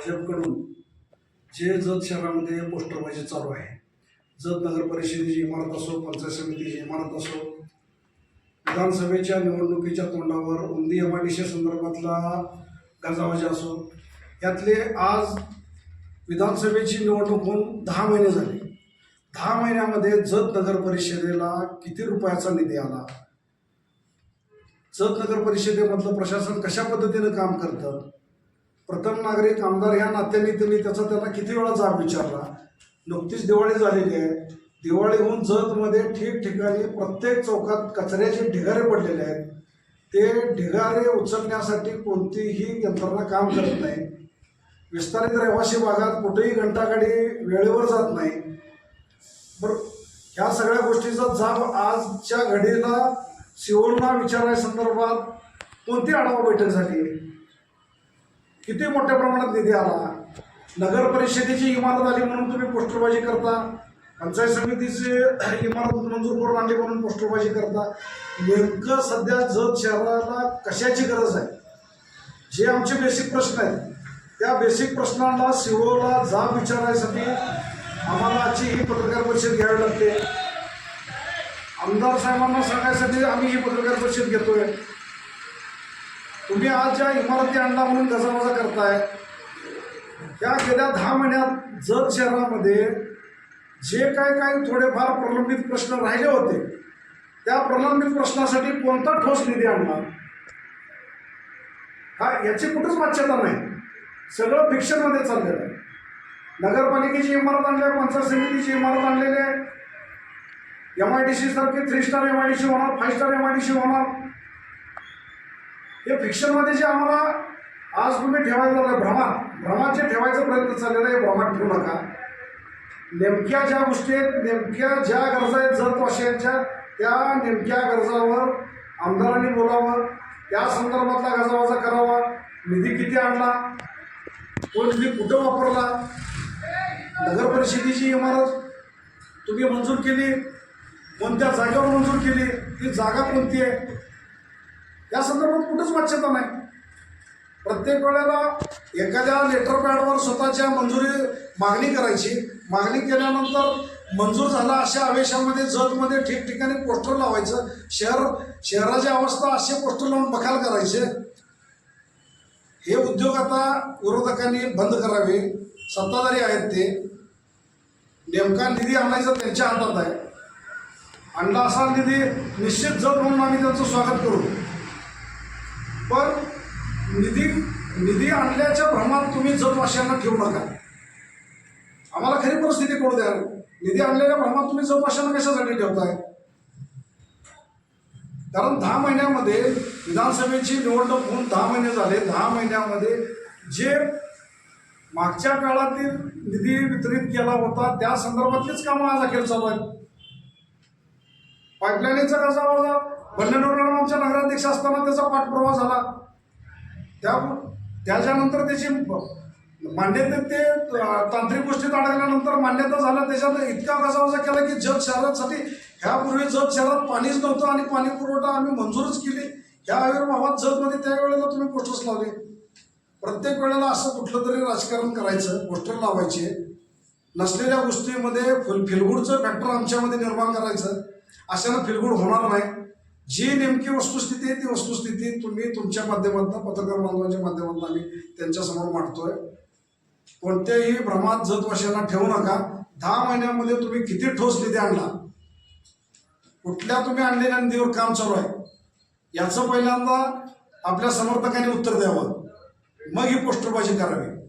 भाजपकडून जे जत शहरामध्ये पोस्टरबाजी चालू आहे जत नगर परिषदेची इमारत असो पंचायत समितीची इमारत असो विधानसभेच्या निवडणुकीच्या तोंडावर उंदी एम संदर्भातला गाजावाजा असो यातले आज विधानसभेची निवडणूक होऊन दहा महिने झाले. दहा महिन्यामध्ये जत नगर परिषदेला किती रुपयाचा निधी आला? जत नगर परिषदेमधलं प्रशासन कशा पद्धतीनं काम करतं? प्रथम नागरिक आमदार ह्या नात्याने त्यांनी त्याचा त्यांना किती वेळा जाब विचारला? नुकतीच दिवाळी झालेली आहे. दिवाळीहून जतमध्ये ठिकठिकाणी प्रत्येक चौकात कचऱ्याचे ढिगारे पडलेले आहेत. ते ढिगारे उचलण्यासाठी कोणतीही यंत्रणा काम करत नाही. विस्तारित रहिवासी भागात कुठेही घंटागाडी वेळेवर जात नाही. बरं ह्या सगळ्या गोष्टीचा जाब आजच्या घडीला सिओलना विचारायसंदर्भात कोणती आढावा बैठक झाली? किती मोठ्या प्रमाणात निधी आला नगर परिषदेची इमारत आली म्हणून तुम्ही पोस्टरबाजी करता. पंचायत समितीची इमारत मंजूर करून आणली म्हणून पोस्टरबाजी करता. नेमकं सध्या जत शहराला कशाची गरज आहे? जे आमचे बेसिक प्रश्न आहेत. त्या बेसिक प्रश्नांना सिओला जाब विचारायसाठी आम्हाला आजची ही पत्रकार परिषद घ्यावी लागते. आमदार साहेबांना सांगायसाठी आम्ही ही पत्रकार परिषद घेतोय. तुम्ही आज ज्या इमारती आणला म्हणून गजावजा करताय त्या गेल्या दहा महिन्यात जत शहरामध्ये जे काय काही थोडेफार प्रलंबित प्रश्न राहिले होते त्या प्रलंबित प्रश्नासाठी कोणता ठोस निधी आणला हा याची कुठंच वाच्यता नाही. सगळं फिक्शनमध्ये चाललेलं आहे. नगरपालिकेची इमारत आणली आहे पंचायत समितीची इमारत आणलेली आहे. एम आय डी सी सारखी three star M I D C होणार five star M I D C होणार. हे फिक्शनमध्ये जे आम्हाला आज तुम्ही ठेवायचं झालं भ्रमात भ्रमात जे ठेवायचा प्रयत्न चाललेला आहे भ्रमात ठेवू नका. नेमक्या ज्या गोष्टी आहेत नेमक्या ज्या गरजा आहेत जतवासियांच्या त्या नेमक्या गरजावर आमदारांनी बोलावं त्या संदर्भातला गजावाजा करावा निधी किती आणला तो निधी कुठं वापरला नगर परिषदेची इमारत तुम्ही मंजूर केली कोणत्या जागेवर मंजूर केली ती जागा कोणती आहे? या संदर्भात कुठंच वाच्यता नाही. प्रत्येक वेळेला एखाद्या लेटर पॅडवर स्वतःच्या मंजुरी मागणी करायची. मागणी केल्यानंतर मंजूर झाला अशा आवेशामध्ये जगमध्ये ठिकठिकाणी पोस्टर लावायचं. शहर शहराची अवस्था असे पोस्टर लावून बखाल करायचे. हे उद्योग आता विरोधकांनी बंद करावे. सत्ताधारी आहेत ते. नेमका निधी आणायचा त्यांच्या हातात आहे. आणला असा निधी निश्चित जग म्हणून आम्ही त्यांचं स्वागत करू. निधी निधी आणल्याच्या भ्रमात तुम्ही जतवाशांना ठेवू नका. आम्हाला खरी परिस्थिती करू द्या. निधी आणलेल्या भ्रमात तुम्ही जतवाशांना कशासाठी ठेवताय? कारण दहा महिन्यामध्ये विधानसभेची निवडणूक होऊन दहा महिने झाले. दहा महिन्यामध्ये जे मागच्या काळातील निधी वितरित केला होता त्या संदर्भातलीच कामं आज अखेर चालू आहेत. पाईपलाईनचा कसा होता मॅडम आमच्या नगराध्यक्ष असताना त्याचा पाठपुरावा झाला. त्या त्याच्यानंतर त्याची मान्यता ते तांत्रिक गोष्टीत अडकल्यानंतर मान्यता झाल्या. त्याच्यात इतका कसावजा केला की जत शहरासाठी ह्यापूर्वी जत शहरात पाणीच नव्हतं आणि पाणी पुरवठा आम्ही मंजूरच केली. ह्या आविर्भावात जतमध्ये त्यावेळेला तुम्ही पोस्टर्स लावले. प्रत्येक वेळेला असं कुठलं तरी राजकारण करायचं पोस्टर लावायचे. नसलेल्या गोष्टीमध्ये फुल फिलगुडचं फॅक्टर आमच्यामध्ये निर्माण करायचं. अशानं फिलगुड होणार नाही. जी नेमकी वस्तुस्थिती आहे ती वस्तुस्थिती तुम्ही तुमच्या माध्यमातून पत्रकार बांधवांच्या माध्यमातून आम्ही त्यांच्यासमोर मांडतोय. कोणत्याही भ्रमात जतवाशांना ठेवू नका. दहा महिन्यामध्ये तुम्ही किती ठोस निधी आणला? कुठल्या तुम्ही आणलेल्या निधीवर काम चालू आहे? याचं पहिल्यांदा आपल्या समर्थकांनी उत्तर द्यावं. मग ही पोस्टरबाजी करावी.